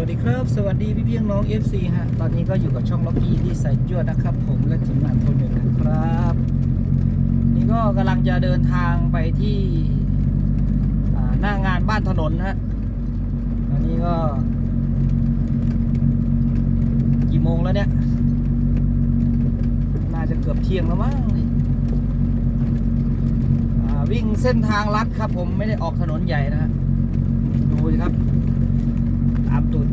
วัสดีครับ สวัสดีพี่เพียงน้อง FC ฮะ ตอนนี้ก็อยู่กับช่องล็อกกี้ที่ใส่จวดนะครับ ผมและทีมงานคนหนึ่งนะครับ นี่ก็กำลังจะเดินทางไปที่หน้างานบ้านถนนฮะตอนนี้ก็ กี่โมงแล้วเนี่ย น่าจะเกือบเที่ยงแล้วมั้งวิ่งเส้นทางลัดครับผมไม่ได้ออกถนนใหญ่นะฮะดูสิครับ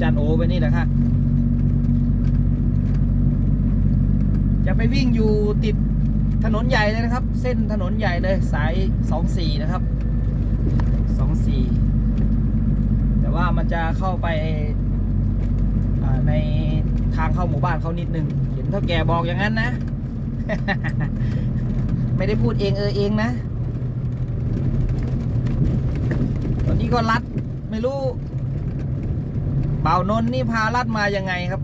จันโอไปนี่แหละครับจะไปวิ่งอยู่ติดถนนใหญ่เลยนะครับ เส้นถนนใหญ่เลยสายสองสี่นะครับสองสี่แต่ว่ามันจะเข้าไปในทางเข้าหมู่บ้านเขานิดนึง เห็นเท่าแกบอกอย่างนั้นนะ ไม่ได้พูดเองเออเองนะ ตอนนี้ก็รัดไม่รู้ เป่านนนี่พาลัดมายังไงครับ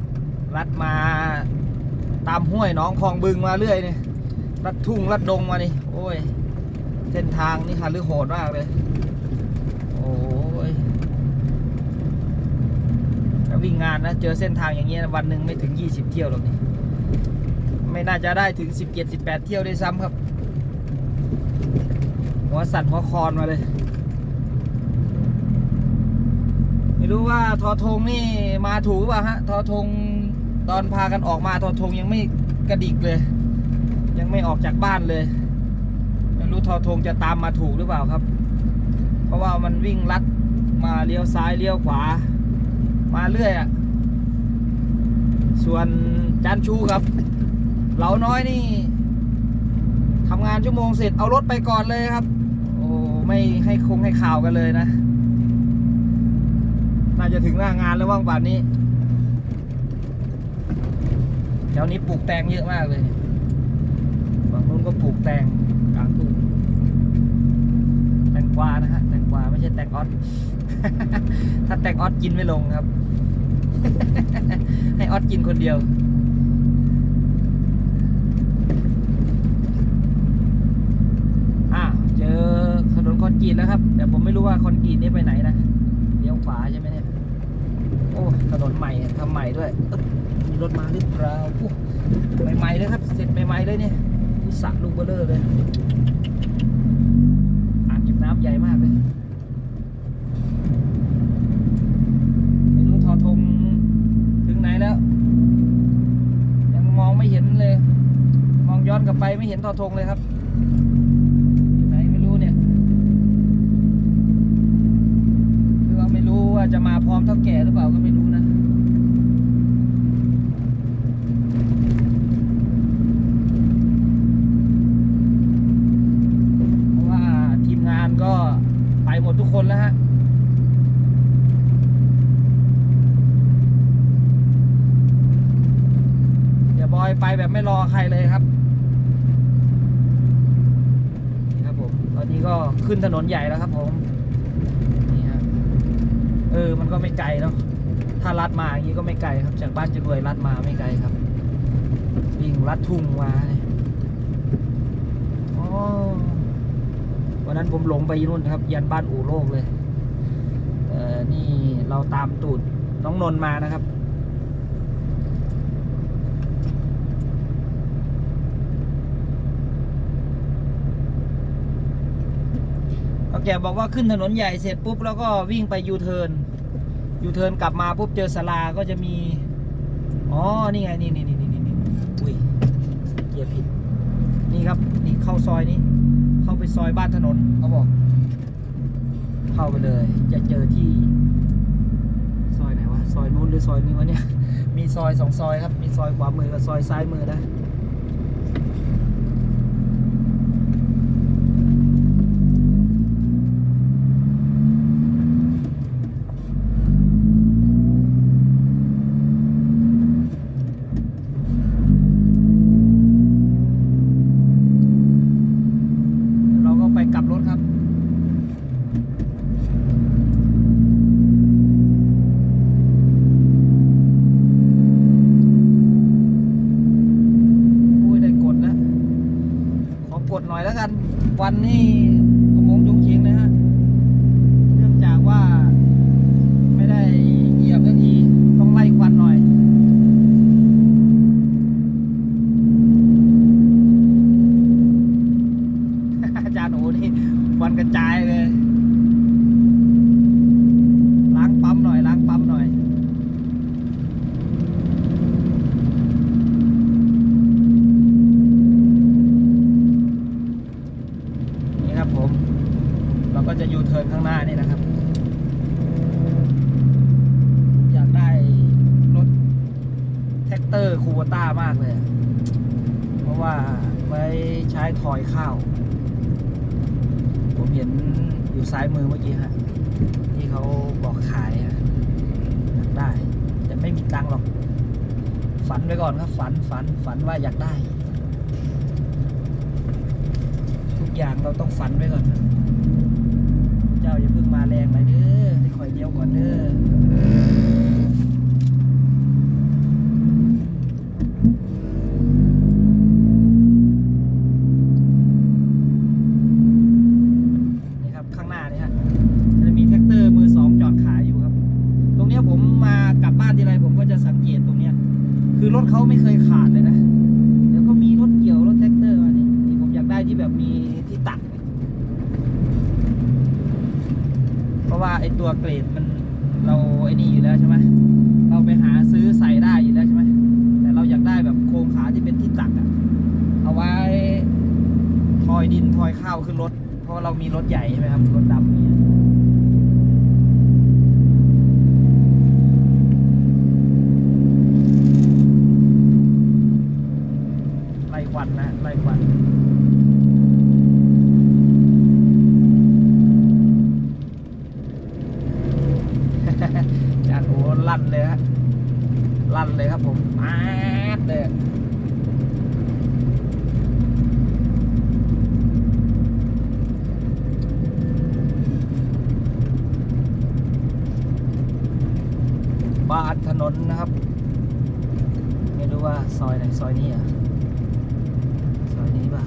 ลัดมาตามห้วยหน้องคลองบึงมาเรื่อยนี่ลัดทุ่งลัดดงมานี่โอ้ย เส้นทางนี่ฮาลือโหดมากเลย โอ้ยถ้าวิ่งงานนะ เจอเส้นทางอย่างเงี้ยวันหนึ่งไม่ถึง 20 เที่ยวหรอกนี่ไม่น่าจะได้ถึง 17 18 เที่ยวได้ซ้ำครับ หัวสั่นหัวคอนมาเลย ไม่ รู้ว่าทอทงนี่มาถูกป่ะฮะทอทงตอนพากันออกมาทอทงยังไม่กระดิกเลย ยังไม่ออกจากบ้านเลยไม่รู้ทอทงจะตามมาถูกหรือเปล่าครับ เพราะว่ามันวิ่งลัดมาเลี้ยวซ้ายเลี้ยวขวา มาเรื่อยอะ่ะส่วนจันชูครับเหลาน้อยนี่ทำงานชั่วโมงเสร็จเอารถไปก่อนเลยครับ โอ้ไม่ให้คงให้ข่าวกันเลยนะ น่าจะถึงหน้างานแล้วว่างป่านนี้ แถวนี้ปลูกแตงเยอะมากเลยฝั่งนู้นก็ปลูกแตงกลางทุ่งแตงกวานะฮะแตงกวาไม่ใช่แตงออสถ้าแตงออสกินไม่ลงครับ ให้ออสกินคนเดียวอ่าเจอถนนคอนกรีตแล้วครับ แต่ผมไม่รู้ว่าคอนกรีตนี่ไปไหนนะเลี้ยวขวาใช่ไหมเนี่ย อ้ถนนใหม่ทำใหม่ด้วยมีรถมาหรือเปล่าโอ้ใหม่ๆเลยครับ เสร็จใหม่ๆเลยเนี่ยอุสระลูกเบลเลอร์เลยอ่างเก็บน้ำใหญ่มากเลยไม่รู้ทอทงถึงไหนแล้ว ยังมองไม่เห็นเลย มองย้อนกลับไปไม่เห็นทอทงเลยครับอยู่ไหนไม่รู้เนี่ย คือว่าไม่รู้ว่าจะมาพร้อมเท่าแก่หรือเปล่าก็ไม่รู้นะ เพราะว่าทีมงานก็ไปหมดทุก คนแล้วฮะเดี๋ยวบอยไปแบบไม่รอใครเลยครับนี่ครับผมตอนนี้ก็ขึ้นถนนใหญ่แล้วครับผมนี่ฮะเออมันก็ไม่ไกลเนาะถ้าลัดมาอย่างนี้ก็ไม่ไกลครับ จากบ้านจะรวยลัดมาไม่ไกลครับวิ่งลัดทุ่งมาเนี่ยอ๋อวั นั้นผมหลงไปนู่นครับ ยันบ้านอู่โลกเลยเออนี่เราตามตูดน้องนน์มานะครับเขาแกบอกว่าขึ้นถนนใหญ่เสร็จปุ๊บ แล้วก็วิ่งไปยูเทิร์นยูเทิร์นกลับมาปุ๊บเจอสลาก็จะมี อ๋อ นี่ไง นี่นี่นี่นี่นี่อุ้ยเกียร์ผิด นี่ครับ นี่เข้าซอยนี้ เข้าไปซอยบ้านถนนเขาบอก เข้าไปเลย จะเจอที่ ซอยไหนวะ ซอยนู้นหรือซอยนี้วะเนี่ย มีซอยสองซอยครับ มีซอยขวามือกับซอยซ้ายมือนะ วันนี่ผมงยุงเชียงนะฮะ เนื่องจากว่าไม่ได้เหยียบสักทีต้องไล่ควันหน่อย อาจารย์โอ้นี่ควันกระจายเลย อยู่ซ้ายมือเมื่อกี้ฮะที่เขาบอกขายอะอยากได้ แต่ไม่มีตังค์หรอก ฝันไว้ก่อนครับ ฝันฝันฝันว่าอยากได้ ทุกอย่างเราต้องฝันไว้ก่อนนะเจ้าอย่าเพิ่งมาแรงเลยเด้อให้คอยเดียวก่อนเด้อ นี่ครับ ข้างหน้านี่ฮะจะมีแท็กเตอร์มือสองจอดขายอยู่ครับ ตรงเนี้ยผมมากลับบ้านทีไรผมก็จะสังเกตตรงเนี้ย คือรถ เขาไม่เคยขาดเลยนะ แล้วก็มีรถเกี่ยวรถแท็กเตอร์มานี่ที่ผมอยากได้ที่แบบมีที่ตัก เพราะว่าไอตัวเกรดมันเราไอ้นี่อยู่แล้วใช่ไหมเราไปหาซื้อใส่ได้อยู่แล้วใช่ไหมแต่เราอยากได้แบบโครงขาที่เป็นที่ตักอะเอาไว้ทอยดินทอยข้าวขึ้นรถ เพราะว่าเรามีรถใหญ่ใช่ไหมครับรถดำเนี่ยไล่ควันนะไล่ควัน จานโอ้ลั่นเลยฮะลั่นเลยครับผมมาดเลย บ้านถนนนะครับ ไม่รู้ว่าซอยไหนซอยนี้อะซอยนี้ป่ะ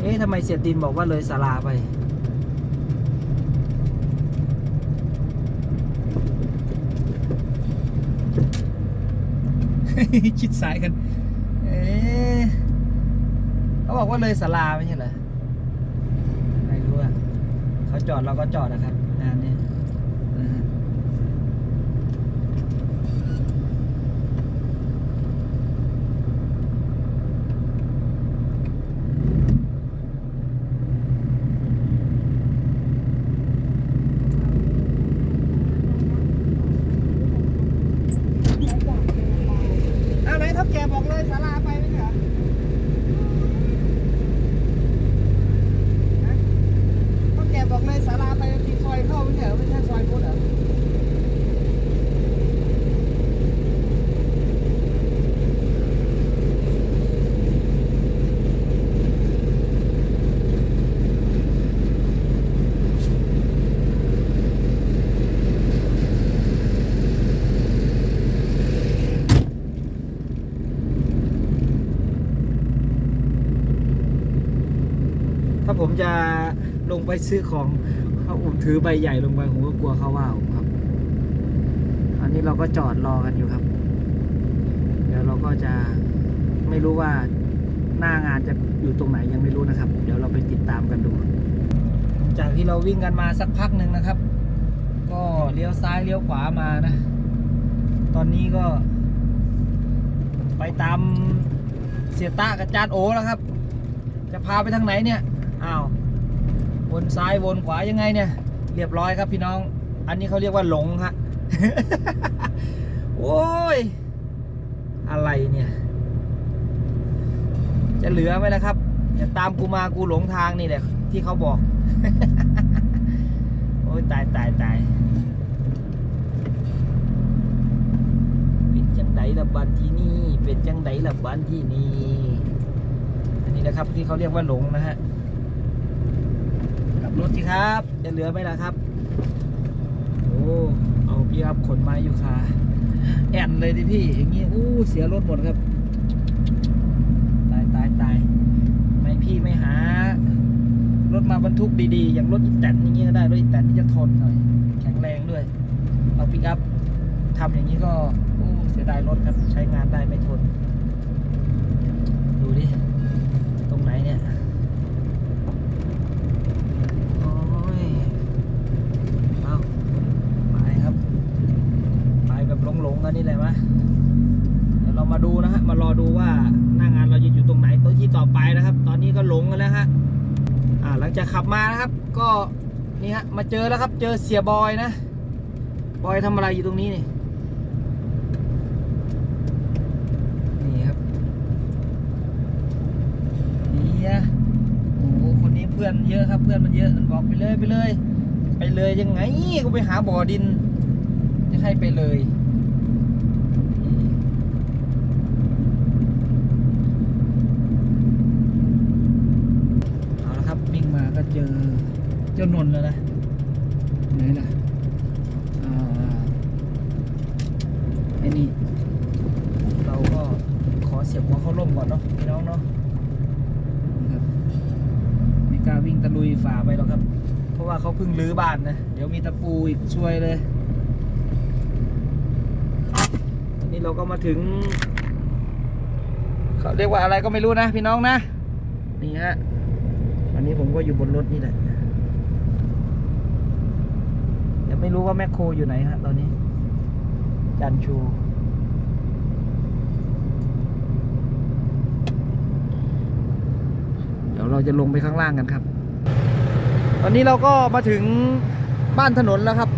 เอ๊ะทำไมเสียตินบอกว่าเลยศาลาไปชิดซ้ายกัน เอ๊เขาบอกว่าเลยสาราไม่ใช่เหรอไม่รู้อะเขาจอดเราก็จอดนะครับงานนี้นะฮะเอาไหนทับแกบอกเลยสาราไปไม่ใช่เหรอฮะทับแกบอกเลยสาราไปมีซอยเข้าไม่ใช่เหรอไม่ใช่ซอยพุทธเหรอ ถ้า ผมจะลงไปซื้อของเขาผมถือใบใหญ่ลงไปผมก็กลัวเขาว่าผมครับ อันนี้เราก็จอดรอกันอยู่ครับ เดี๋ยวเราก็จะไม่รู้ว่าหน้างานจะอยู่ตรงไหนยังไม่รู้นะครับ เดี๋ยวเราไปติดตามกันดู จากที่เราวิ่งกันมาสักพักหนึ่งนะครับ ก็เลี้ยวซ้ายเลี้ยวขวามานะ ตอนนี้ก็ไปตามเสียตะกับจานโอแล้วครับ จะพาไปทางไหนเนี่ย อ้าววนซ้ายวนขวายังไงเนี่ย เรียบร้อยครับพี่น้อง อันนี้เขาเรียกว่าหลงฮะโอ้ย อะไรเนี่ย จะเหลือไหมล่ะครับอย่าตามกูมากูหลงทางนี่แหละ ที่เขาบอก โอ้ยตายตายตายเป็นจังไดละบ้านที่นี่ เป็นจังไดละบ้านที่นี่ อันนี้นะครับที่เขาเรียกว่าหลงนะฮะับรถสิครับจะเหลือไหมล่ะครับ โอ้เอาพี่ครับขนไม้อยู่คาแอนเลยดิพี่ อย่างงี้อู้เสียรถหมดครับ ตายตายตายไม่พี่ไม่หา รถมาบรรทุกดีๆ อย่างรถอีแตนอย่างงี้ก็ได้รถอีแตนที่จะทนหน่อย แข็งแรงด้วย เอาปิกอัพทำอย่างนี้ก็โอ้เสียดายรถครับ ใช้งานได้ไม่ทน ดูดิ ตรงไหนเนี่ย ก็นี่เลยวะเดี๋ยวเรามาดูนะฮะ มารอดูว่าหน้างานเราจะอยู่ตรงไหนตัวที่ต่อไปนะครับ ตอนนี้ก็หลงกันแล้วฮะ อ่า หลังจากขับมานะครับ ก็นี่ฮะ มาเจอแล้วครับ เจอเสียบอยนะ บอยทำอะไรอยู่ตรงนี้นี่ นี่ครับนี่ฮะโอ้คนนี้เพื่อนเยอะครับ เพื่อนมันเยอะ มันบอกไปเลยไปเลย ไปเลยยังไง กูไปหาบ่อดิน จะให้ไปเลย จ้านนท์แล้วนะไหนล่ะอ่าไอ้นี่ เราก็ขอเสียบหัวเข้าร่มก่อนเนาะพี่น้องเนาะนะครับไม่กล้าวิ่งตะลุยฝ่าไปหรอกครับ เพราะว่าเขาเพิ่งรื้อบ้านนะ เดี๋ยวมีตะปูอีกช่วยเลยตอนนี้เราก็มาถึงเขาเรียกว่าอะไรก็ไม่รู้นะ พี่น้องนะ นี่ฮะ อันนี้ผมก็อยู่บนรถนี่แหละยัง ไม่รู้ว่าแมคโครอยู่ไหนฮะตอนนี้ จันชูเดี๋ยวเราจะลงไปข้างล่างกันครับ ตอนนี้เราก็มาถึงบ้านถนนแล้วครับ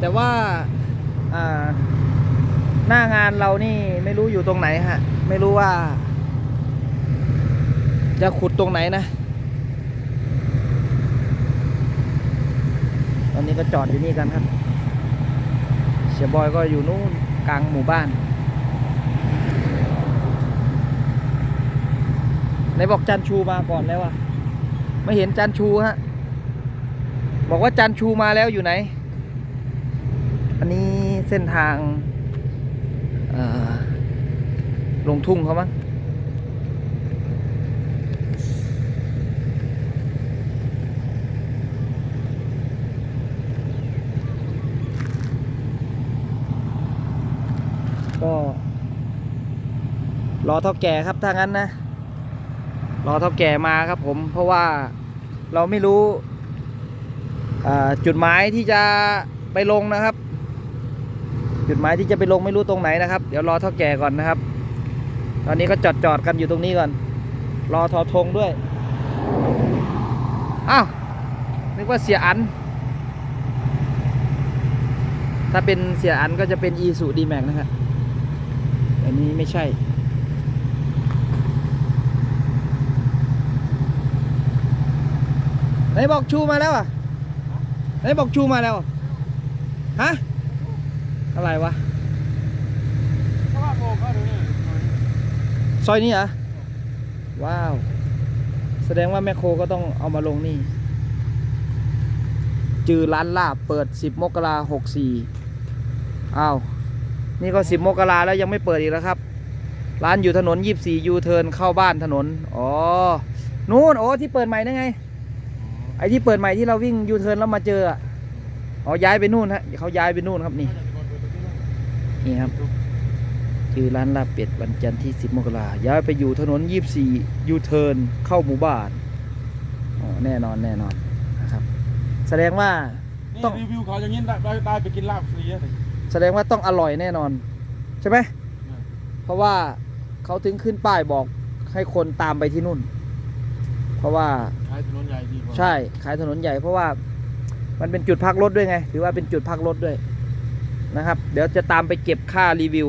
แต่ว่าอ่าหน้างานเรานี่ไม่รู้อยู่ตรงไหนฮะ ไม่รู้ว่า จะขุดตรงไหนนะ ตอนนี้ก็จอดอยู่นี่กันครับ เสียบอยก็อยู่นู่นกลางหมู่บ้านไหนบอกจันชูมาก่อนแล้วอะไม่เห็นจันชูฮะ บอกว่าจันชูมาแล้วอยู่ไหน อันนี้เส้นทางลงทุ่งเขามั้ง ก็ รอเท่าแก่ครับถ้างั้นนะรอเท่าแก่มาครับผมเพราะว่าเราไม่รู้จุดหมายที่จะไปลงนะครับ จุดหมายที่จะไปลงไม่รู้ตรงไหนนะครับ เดี๋ยวรอเท่าแก่ก่อนนะครับ ตอนนี้ก็จอดจอดกันอยู่ตรงนี้ก่อน รอทอทงด้วยอ้าวนึกว่าเสียอัน ถ้าเป็นเสียอันก็จะเป็น e สูดีแม็กนะครับอันนี้ไม่ใช่ ไหนบอกชูมาแล้วอะไหนบอกชูมาแล้วฮะอะไรวะซอยนี้เหรอว้าว แสดงว่าแมคโครก็ต้องเอามาลงนี่ จือร้านลาบเปิด 10 มกราหกสี่อ้าว นี่ก็ 10 มกราแล้วยังไม่เปิดอีกแล้วครับ ร้านอยู่ถนน 24 ยูเทิร์นเข้าบ้านถนน อ๋อ นู่น โอ้ ที่เปิดใหม่นั่นไง ไอ้ที่เปิดใหม่ที่เราวิ่งยูเทิร์นแล้วมาเจออะอ๋อย้ายไปนู่นฮะเขาย้ายไปนู่นครับนี่นี่ครับคือร้านลาบเป็ดวันจันทร์ที่ 10 มกราย้ายไปอยู่ถนน 24 ยูเทิร์นเข้าหมู่บ้านอ๋อแน่นอนแน่นอนนะครับ แสดงว่านี่ต้องรีวิวเขาอย่างนี้ได้ได้ได้ไปกินลาบฟรีอะเลยแสดงว่าต้องอร่อยแน่นอน ใช่ไหมเพราะว่าเขาถึงขึ้นป้ายบอกให้คนตามไปที่นู่น เพราะว่าขายถนนใหญ่ดีกว่าใช่ขายถนนใหญ่เพราะว่ามันเป็นจุดพักรถด้วยไง ถือว่าเป็นจุดพักรถด้วยนะครับ เดี๋ยวจะตามไปเก็บค่ารีวิว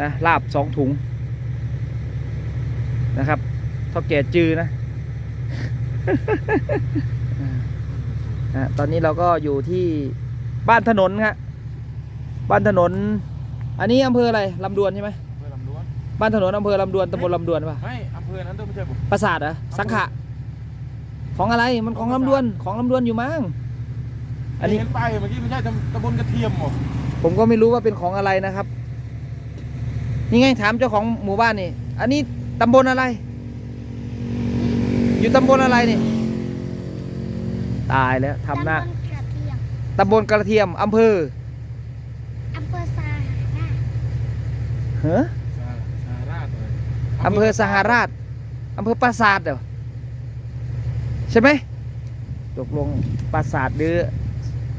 นะลาบสองถุงนะครับเท่าแก่จือนะอะตอนนี้เราก็อยู่ที่บ้านถนนครับบ้านถนน อันนี้อำเภออะไรลำดวนใช่ไหมอำเภอลำดวนบ้านถนนอำเภอลำดวนตำบลลำดวนป่ะไม่ อำเภอนั้นต้องไม่ใช่ผมปราสาทเหรอสังขะ ของอะไรมันของลำดวนของลำดวนอยู่มั้งอันนี้เห็นป้ายเมื่อกี้ไม่ใช่ตำตำบลกระเทียมหรอผมก็ไม่รู้ว่าเป็นของอะไรนะครับนี่ไงถามเจ้าของหมู่บ้านนี่ อันนี้ตำบลอะไร อยู่ตำบลอะไรนี่ ตายแล้วทำหน้าตำบลกระเทียมตำบลกระเทียมอำเภออำเภอสาหาราชเฮ้อสาสาราชเลยอำเภอสหราช อำเภอปราสาทเหรอใช่ไหมตกลงปราสาทหรือ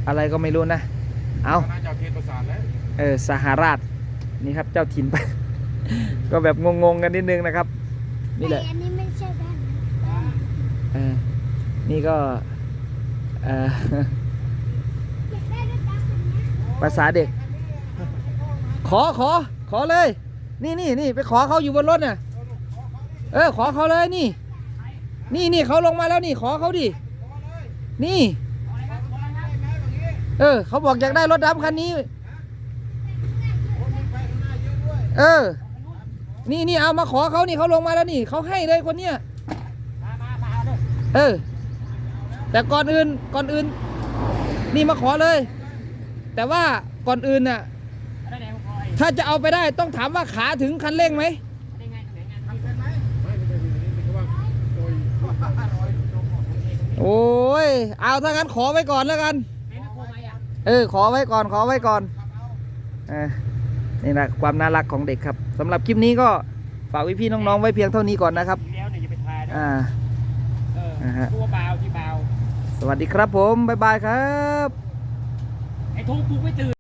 อะไรก็ไม่รู้นะ เอาน่าจะเอาเขตประสาทแล้วเออสหราชนี่ครับเจ้าถิ่น ก็แบบงงๆกันนิดนึงนะครับ นี่แหละแต่อันนี้ไม่ใช่บ้านนะบ้านเออนี่ก็เอออยากได้รถบัสคันเนี้ยภาษาเด็ก ขอขอขอเลย นี่นี่นี่ไปขอเขาอยู่บนรถน่ะ เออ ขอเขาเลยนี่ นี่นี่เขาลงมาแล้วนี่ ขอเขาดิ นี่ เออ เขาบอกอยากได้รถดำคันนี้ เออ นี่นี่เอามาขอเขานี่เขาลงมาแล้วนี่ เขาให้เลยคนเนี้ยเออ แต่ก่อนอื่นก่อนอื่น นี่มาขอเลย แต่ว่าก่อนอื่นน่ะ ถ้าจะเอาไปได้ต้องถามว่าขาถึงคันเร่งไหม โอ้ย เอาถ้างั้นขอไว้ก่อนแล้วกัน เออ ขอไว้ก่อน ขอไว้ก่อนเออนี่นะความน่ารักของเด็กครับสำหรับคลิปนี้ก็ฝากพี่ๆน้องๆไว้เพียงเท่านี้ก่อนนะครับแล้วเนี่ยจะไปทายนะอ่าเออนะฮะตัวเบาที่เบาสวัสดีครับผม บ๊ายบายครับ ไอ้ทุกปลุกไม่ตื่น